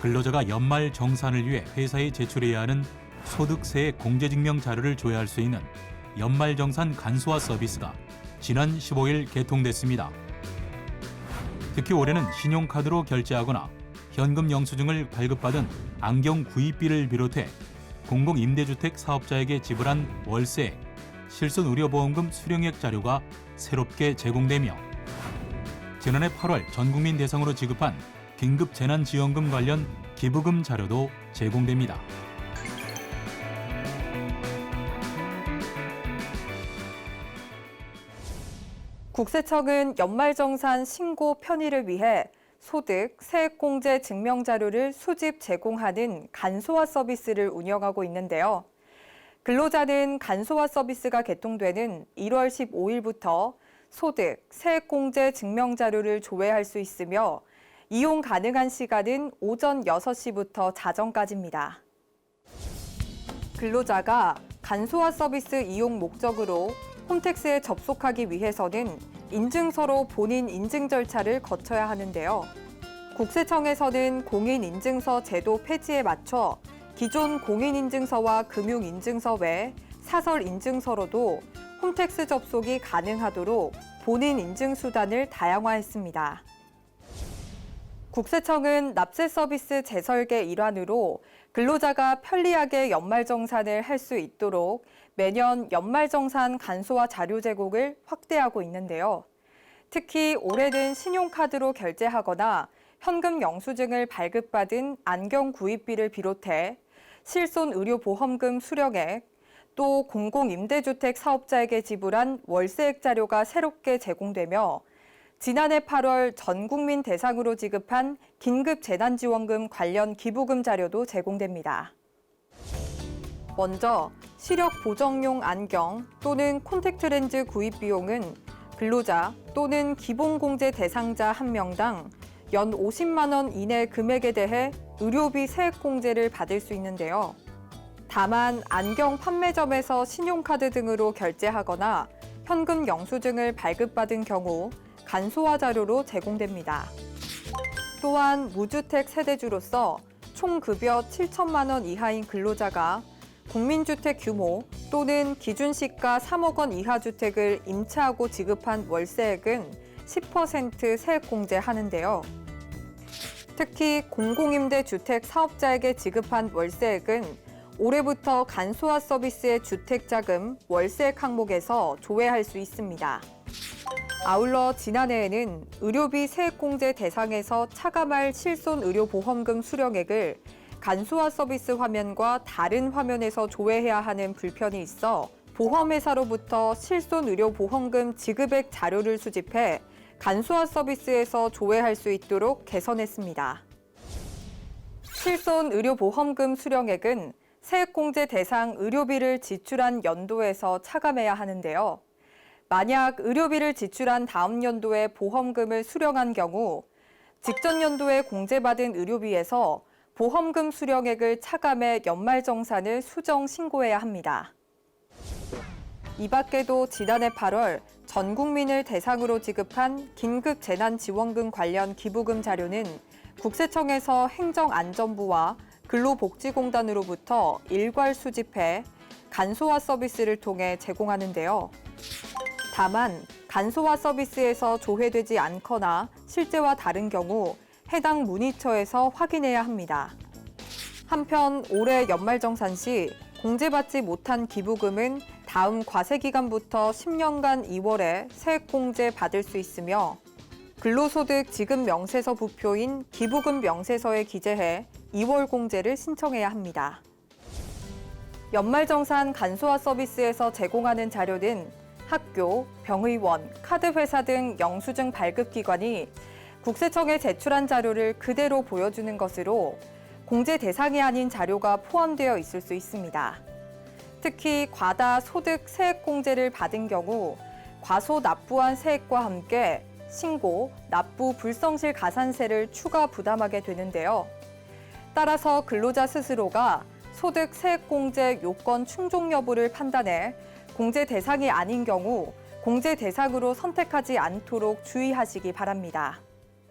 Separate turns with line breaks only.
근로자가 연말 정산을 위해 회사에 제출해야 하는 소득세 공제증명 자료를 조회할 수 있는 연말 정산 간소화 서비스가 지난 15일 개통됐습니다. 특히 올해는 신용카드로 결제하거나 현금 영수증을 발급받은 안경 구입비를 비롯해 공공임대주택 사업자에게 지불한 월세, 실손 의료보험금 수령액 자료가 새롭게 제공되며 지난해 8월 전국민 대상으로 지급한 긴급 재난지원금 관련 기부금 자료도 제공됩니다.
국세청은 연말정산 신고 편의를 위해 소득, 세액공제 증명 자료를 수집 제공하는 간소화 서비스를 운영하고 있는데요. 근로자는 간소화 서비스가 개통되는 1월 15일부터 소득, 세액공제 증명 자료를 조회할 수 있으며 이용 가능한 시간은 오전 6시부터 자정까지입니다. 근로자가 간소화 서비스 이용 목적으로 홈택스에 접속하기 위해서는 인증서로 본인 인증 절차를 거쳐야 하는데요. 국세청에서는 공인인증서 제도 폐지에 맞춰 기존 공인인증서와 금융인증서 외 사설인증서로도 홈택스 접속이 가능하도록 본인 인증 수단을 다양화했습니다. 국세청은 납세 서비스 재설계 일환으로 근로자가 편리하게 연말정산을 할 수 있도록 매년 연말정산 간소화 자료 제공을 확대하고 있는데요. 특히 올해는 신용카드로 결제하거나 현금 영수증을 발급받은 안경 구입비를 비롯해 실손 의료보험금 수령액, 또 공공임대주택 사업자에게 지불한 월세액 자료가 새롭게 제공되며 지난해 8월 전 국민 대상으로 지급한 긴급 재난지원금 관련 기부금 자료도 제공됩니다. 먼저 시력 보정용 안경 또는 콘택트 렌즈 구입 비용은 근로자 또는 기본공제 대상자 한 명당 연 50만 원 이내 금액에 대해 의료비 세액공제를 받을 수 있는데요. 다만 안경 판매점에서 신용카드 등으로 결제하거나 현금 영수증을 발급받은 경우 간소화 자료로 제공됩니다. 또한 무주택 세대주로서 총 급여 7천만 원 이하인 근로자가 국민주택 규모 또는 기준시가 3억 원 이하 주택을 임차하고 지급한 월세액은 10% 세액공제하는데요. 특히 공공임대 주택 사업자에게 지급한 월세액은 올해부터 간소화 서비스의 주택자금 월세액 항목에서 조회할 수 있습니다. 아울러 지난해에는 의료비 세액공제 대상에서 차감할 실손 의료보험금 수령액을 간소화 서비스 화면과 다른 화면에서 조회해야 하는 불편이 있어 보험회사로부터 실손 의료보험금 지급액 자료를 수집해 간소화 서비스에서 조회할 수 있도록 개선했습니다. 실손 의료보험금 수령액은 세액공제 대상 의료비를 지출한 연도에서 차감해야 하는데요. 만약 의료비를 지출한 다음 연도에 보험금을 수령한 경우 직전 연도에 공제받은 의료비에서 보험금 수령액을 차감해 연말정산을 수정 신고해야 합니다. 이 밖에도 지난해 8월 전 국민을 대상으로 지급한 긴급 재난지원금 관련 기부금 자료는 국세청에서 행정안전부와 근로복지공단으로부터 일괄 수집해 간소화 서비스를 통해 제공하는데요. 다만 간소화 서비스에서 조회되지 않거나 실제와 다른 경우 해당 문의처에서 확인해야 합니다. 한편 올해 연말정산 시 공제받지 못한 기부금은 다음 과세 기간부터 10년간 2월에 세액공제 받을 수 있으며 근로소득 지급 명세서 부표인 기부금 명세서에 기재해 2월 공제를 신청해야 합니다. 연말정산 간소화 서비스에서 제공하는 자료는 학교, 병의원, 카드회사 등 영수증 발급기관이 국세청에 제출한 자료를 그대로 보여주는 것으로 공제 대상이 아닌 자료가 포함되어 있을 수 있습니다. 특히 과다 소득 세액 공제를 받은 경우 과소 납부한 세액과 함께 신고, 납부 불성실 가산세를 추가 부담하게 되는데요. 따라서 근로자 스스로가 소득 세액 공제 요건 충족 여부를 판단해 공제 대상이 아닌 경우 공제 대상으로 선택하지 않도록 주의하시기 바랍니다.